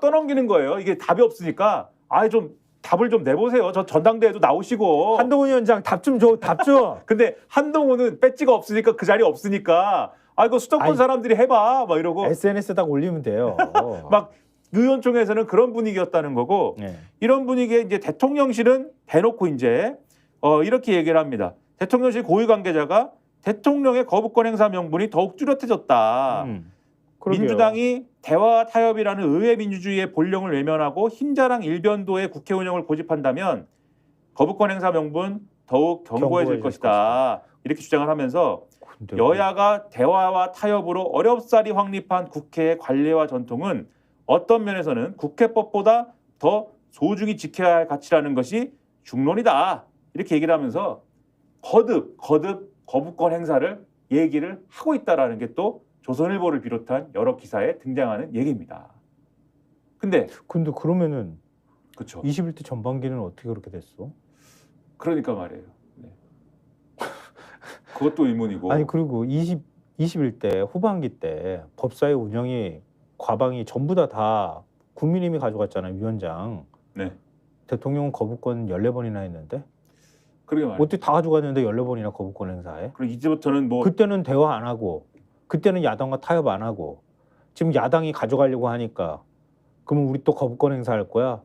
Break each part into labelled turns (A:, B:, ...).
A: 떠넘기는 거예요. 이게 답이 없으니까 아예 좀 답을 좀 내보세요. 저 전당대회도 나오시고.
B: 한동훈 위원장 답 좀 줘, 답 줘.
A: 근데 한동훈은 배지가 없으니까 그 자리 없으니까 아 이거 수도권
B: 아니,
A: 사람들이 해봐 막 이러고
B: SNS에다 올리면 돼요.
A: 막 의원총회에서는 그런 분위기였다는 거고
B: 네.
A: 이런 분위기에 이제 대통령실은 대놓고 이제 어 이렇게 얘기를 합니다. 대통령실 고위 관계자가 대통령의 거부권 행사 명분이 더욱 뚜렷해졌다.
B: 음, 그러게요.
A: 민주당이 대화 타협이라는 의회 민주주의의 본령을 외면하고 흰자랑 일변도의 국회 운영을 고집한다면 거부권 행사 명분 더욱 견고해질
B: 견고해질
A: 것이다. 이렇게 주장을 하면서 여야가 대화와 타협으로 어렵사리 확립한 국회의 관례와 전통은 어떤 면에서는 국회법보다 더 소중히 지켜야 할 가치라는 것이 중론이다. 이렇게 얘기를 하면서 거듭 거듭 거부권 행사를 얘기를 하고 있다라는 게또 조선일보를 비롯한 여러 기사에 등장하는 얘기입니다. 근데
B: 근데 그러면은
A: 그렇죠.
B: 21대 전반기는 어떻게 그렇게 됐어?
A: 그러니까 말이에요. 네. 그것도 의문이고.
B: 아니 그리고 20 21대 후반기 때 법사위 운영이 과방이 전부 다 다 국민의힘이 가져갔잖아요 위원장.
A: 네.
B: 대통령은 거부권 14번이나 했는데
A: 그러게 말이에요.
B: 어떻게 다 가져갔는데 14번이나 거부권 행사해?
A: 그리고 이제부터는 뭐
B: 그때는 대화 안 하고 그때는 야당과 타협 안 하고 지금 야당이 가져가려고 하니까 그러면 우리 또 거부권 행사할 거야?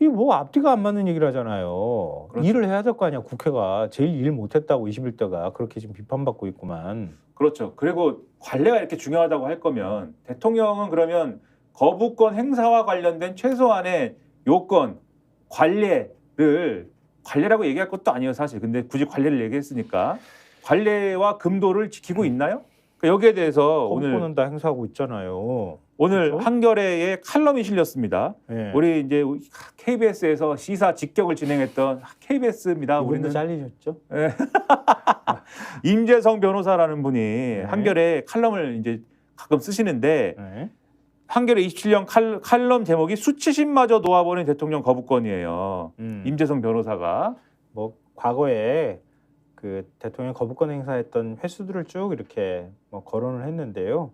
B: 이 뭐 앞뒤가 안 맞는 얘기를 하잖아요.
A: 그렇죠.
B: 일을 해야 될 거 아니야 국회가 제일 일 못했다고 21대가 그렇게 지금 비판받고 있구만.
A: 그렇죠. 그리고 관례가 이렇게 중요하다고 할 거면 대통령은 그러면 거부권 행사와 관련된 최소한의 요건 관례를 관례라고 얘기할 것도 아니에요 사실. 근데 굳이 관례를 얘기했으니까 관례와 금도를 지키고 있나요? 그러니까 여기에 대해서 오늘
B: 거부권은 다 행사하고 있잖아요.
A: 오늘
B: 그렇죠?
A: 한겨레에 칼럼이 실렸습니다.
B: 예.
A: 우리 이제 KBS에서 시사 직격을 진행했던 KBS입니다.
B: 이분도
A: 우리는
B: 잘리셨죠?
A: 임재성 변호사라는 분이
B: 네.
A: 한겨레 칼럼을 이제 가끔 쓰시는데
B: 네.
A: 한겨레 27년 칼, 칼럼 제목이 수치심마저 놓아버린 대통령 거부권이에요.
B: 음.
A: 임재성 변호사가
B: 뭐 과거에 그 대통령 거부권 행사했던 횟수들을 쭉 이렇게 뭐 거론을 했는데요.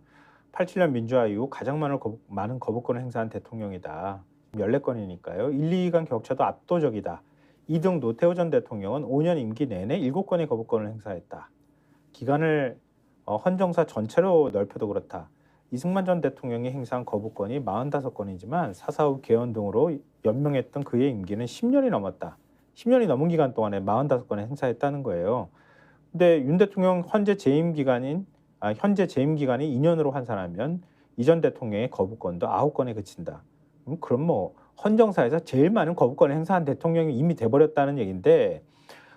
B: 87년 민주화 이후 가장 많은, 거부, 많은 거부권을 행사한 대통령이다. 14건이니까요. 1, 2간 격차도 압도적이다. 2등 노태우 전 대통령은 5년 임기 내내 7건의 거부권을 행사했다. 기간을 어, 헌정사 전체로 넓혀도 그렇다. 이승만 전 대통령이 행사한 거부권이 45건이지만 사사후 개헌 등으로 연명했던 그의 임기는 10년이 넘었다. 10년이 넘은 기간 동안에 45건을 행사했다는 거예요. 근데 윤 대통령 현재 재임 기간인 아, 현재 재임 기간이 2년으로 환산하면 이전 대통령의 거부권도 9건에 그친다. 음, 그럼 뭐 헌정사에서 제일 많은 거부권을 행사한 대통령이 이미 돼버렸다는 얘기인데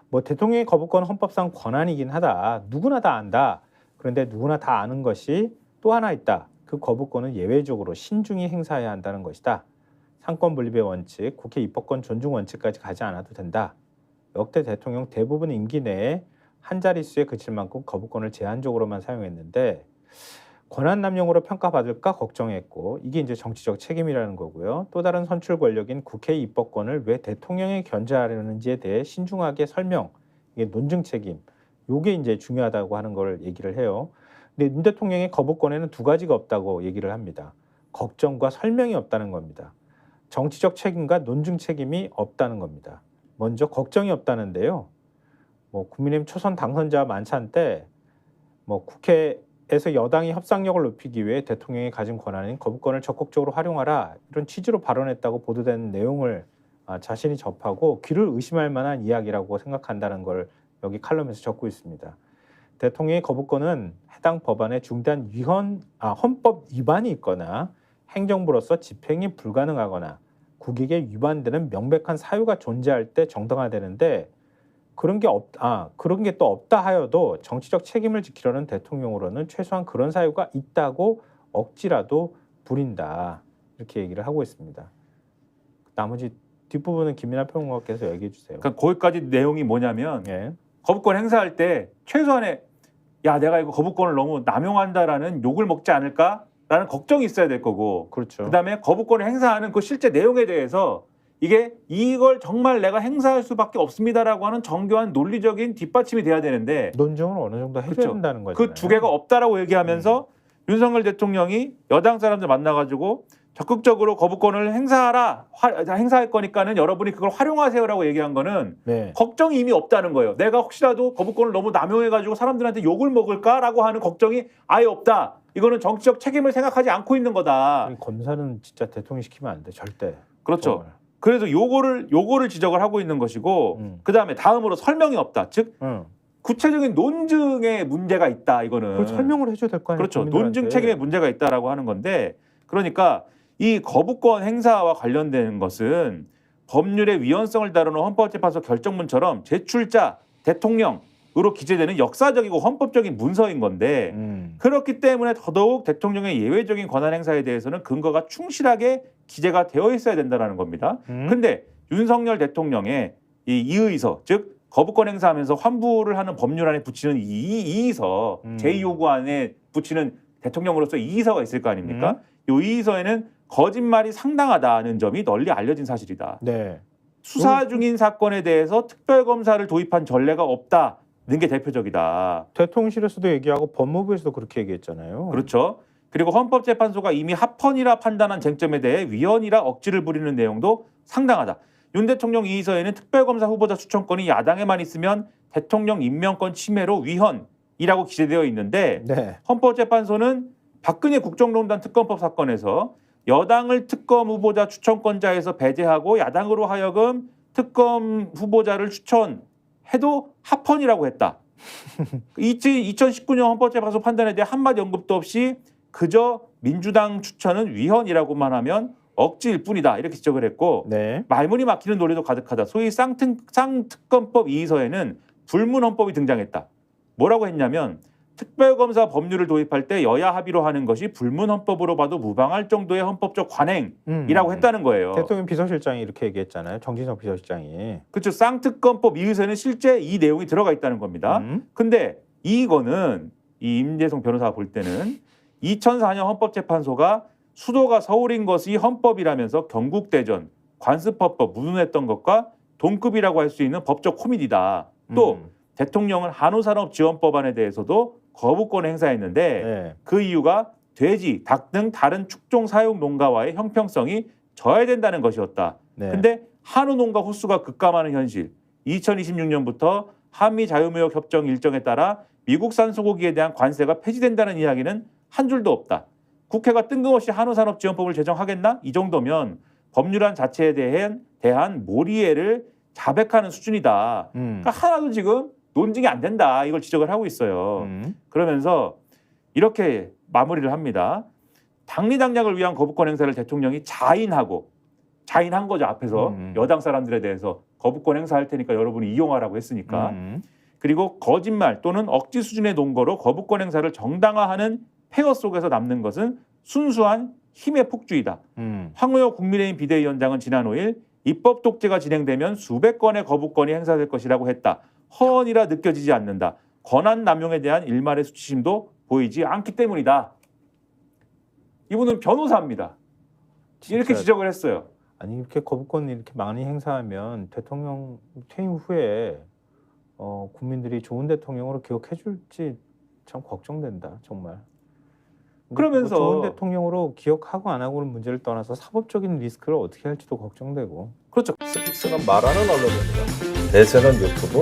B: 뭐 대통령의 거부권 은 헌법상 권한이긴 하다. 누구나 다 안다. 그런데 누구나 다 아는 것이 또 하나 있다. 그 거부권은 예외적으로 신중히 행사해야 한다는 것이다. 상권 분립의 원칙, 국회 입법권 존중 원칙까지 가지 않아도 된다. 역대 대통령 대부분 임기 내에 한 자릿수에 그칠 만큼 거부권을 제한적으로만 사용했는데 권한 남용으로 평가받을까 걱정했고 이게 이제 정치적 책임이라는 거고요. 또 다른 선출 권력인 국회 입법권을 왜 대통령에 견제하려는지에 대해 신중하게 설명, 이게 논증 책임, 요게 이제 중요하다고 하는 걸 얘기를 해요. 근데 윤 대통령의 거부권에는 두 가지가 없다고 얘기를 합니다. 걱정과 설명이 없다는 겁니다. 정치적 책임과 논증 책임이 없다는 겁니다. 먼저 걱정이 없다는데요. 뭐 국민의힘 초선 당선자 만찬 때 뭐 국회에서 여당이 협상력을 높이기 위해 대통령이 가진 권한인 거부권을 적극적으로 활용하라 이런 취지로 발언했다고 보도된 내용을 아, 자신이 접하고 귀를 의심할 만한 이야기라고 생각한다는 걸 여기 칼럼에서 적고 있습니다. 대통령의 거부권은 해당 법안의 중대한 위헌, 아, 헌법 위반이 있거나 행정부로서 집행이 불가능하거나 국익에 위반되는 명백한 사유가 존재할 때 정당화되는데 그런 게 없, 아, 그런 게 또 없다 하여도 정치적 책임을 지키려는 대통령으로는 최소한 그런 사유가 있다고 억지라도 부린다. 이렇게 얘기를 하고 있습니다. 나머지 뒷부분은 김민하 평론가께서 얘기해 주세요.
A: 그러니까 거기까지 내용이 뭐냐면
B: 예.
A: 거부권 행사할 때 최소한의 야 내가 이거 거부권을 너무 남용한다라는 욕을 먹지 않을까 라는 걱정이 있어야 될 거고
B: 그렇죠.
A: 그다음에 거부권을 행사하는 그 실제 내용에 대해서 이게 이걸 정말 내가 행사할 수밖에 없습니다라고 하는 정교한 논리적인 뒷받침이 돼야 되는데
B: 논증을 어느 정도 해줘야
A: 그렇죠.
B: 된다는 거죠.
A: 그 두 개가 없다라고 얘기하면서
B: 음.
A: 윤석열 대통령이 여당 사람들 만나가지고 적극적으로 거부권을 행사하라 화- 행사할 거니까는 여러분이 그걸 활용하세요라고 얘기한 거는
B: 네.
A: 걱정이 이미 없다는 거예요. 내가 혹시라도 거부권을 너무 남용해가지고 사람들한테 욕을 먹을까라고 하는 걱정이 아예 없다. 이거는 정치적 책임을 생각하지 않고 있는 거다.
B: 이 검사는 진짜 대통령 시키면 안 돼. 절대.
A: 그렇죠.
B: 정말.
A: 그래서 요거를 요거를 지적을 하고 있는 것이고
B: 음.
A: 그 다음에 다음으로 설명이 없다. 즉
B: 응.
A: 구체적인 논증에 문제가 있다. 이거는
B: 설명을 해줘야 될 거 아니에요.
A: 그렇죠. 논증 책임에 문제가 있다라고 하는 건데 그러니까 이 거부권 행사와 관련된 것은 법률의 위헌성을 다루는 헌법재판소 결정문처럼 제출자 대통령으로 기재되는 역사적이고 헌법적인 문서인 건데
B: 음.
A: 그렇기 때문에 더더욱 대통령의 예외적인 권한 행사에 대해서는 근거가 충실하게 기재가 되어 있어야 된다라는 겁니다.
B: 음.
A: 근데 윤석열 대통령의 이 이의서 즉 거부권 행사하면서 환부를 하는 법률안에 붙이는 이 이의서
B: 음.
A: 제2요구안에 붙이는 대통령으로서 이의서가 있을 거 아닙니까?
B: 음.
A: 이 이의서에는 거짓말이 상당하다는 점이 널리 알려진 사실이다.
B: 네.
A: 수사 중인 사건에 대해서 특별 검사를 도입한 전례가 없다는 게 대표적이다.
B: 대통령실에서도 얘기하고 법무부에서도 그렇게 얘기했잖아요.
A: 그렇죠. 그리고 헌법재판소가 이미 합헌이라 판단한 쟁점에 대해 위헌이라 억지를 부리는 내용도 상당하다. 윤 대통령 이의서에는 특별검사 후보자 추천권이 야당에만 있으면 대통령 임명권 침해로 위헌이라고 기재되어 있는데
B: 네.
A: 헌법재판소는 박근혜 국정농단 특검법 사건에서 여당을 특검 후보자 추천권자에서 배제하고 야당으로 하여금 특검 후보자를 추천해도 합헌이라고 했다. 2019년 헌법재판소 판단에 대해 한마디 언급도 없이 그저 민주당 추천은 위헌이라고만 하면 억지일 뿐이다 이렇게 지적을 했고
B: 네.
A: 말문이 막히는 논리도 가득하다. 소위 쌍특, 쌍특검법 이의서에는 불문헌법이 등장했다. 뭐라고 했냐면 특별검사 법률을 도입할 때 여야 합의로 하는 것이 불문헌법으로 봐도 무방할 정도의 헌법적 관행이라고
B: 음.
A: 했다는 거예요.
B: 대통령 비서실장이 이렇게 얘기했잖아요. 정진석 비서실장이.
A: 그렇죠. 쌍특검법 이의서에는 실제 이 내용이 들어가 있다는 겁니다.
B: 음.
A: 근데 이거는 이 임재성 변호사가 볼 때는 2004년 헌법재판소가 수도가 서울인 것이 헌법이라면서 경국대전, 관습헌법 무능했던 것과 동급이라고 할 수 있는 법적 코미디다. 또
B: 음.
A: 대통령은 한우산업지원법안에 대해서도 거부권 행사했는데
B: 네.
A: 그 이유가 돼지, 닭 등 다른 축종 사육 농가와의 형평성이 저해된다는 것이었다.
B: 네.
A: 근데 한우 농가 호수가 급감하는 현실. 2026년부터 한미 자유무역 협정 일정에 따라 미국산 소고기에 대한 관세가 폐지된다는 이야기는 한 줄도 없다. 국회가 뜬금없이 한우산업 지원법을 제정하겠나? 이 정도면 법률안 자체에 대한 대한 몰이해를 자백하는 수준이다.
B: 음.
A: 그러니까 하나도 지금 논증이 안 된다. 이걸 지적을 하고 있어요.
B: 음.
A: 그러면서 이렇게 마무리를 합니다. 당리당략을 위한 거부권 행사를 대통령이 자인하고 자인한 거죠 앞에서
B: 음.
A: 여당 사람들에 대해서 거부권 행사할 테니까 여러분이 이용하라고 했으니까
B: 음.
A: 그리고 거짓말 또는 억지 수준의 논거로 거부권 행사를 정당화하는 폐허 속에서 남는 것은 순수한 힘의 폭주이다.
B: 음.
A: 황우여 국민의힘 비대위원장은 지난 5일 입법 독재가 진행되면 수백 건의 거부권이 행사될 것이라고 했다. 허언이라 느껴지지 않는다. 권한 남용에 대한 일말의 수치심도 보이지 않기 때문이다. 이분은 변호사입니다. 이렇게 지적을 했어요.
B: 아니 이렇게 거부권 이렇게 많이 행사하면 대통령 퇴임 후에 어, 국민들이 좋은 대통령으로 기억해 줄지 참 걱정된다 정말. 근데
A: 그러면서-
B: 좋은 대통령으로 기억하고 안 하고는 문제를 떠나서 사법적인 리스크를 어떻게 할지도 걱정되고.
A: 그렇죠.
C: 스픽스는 말하는 언론입니다. 대세는 유튜브,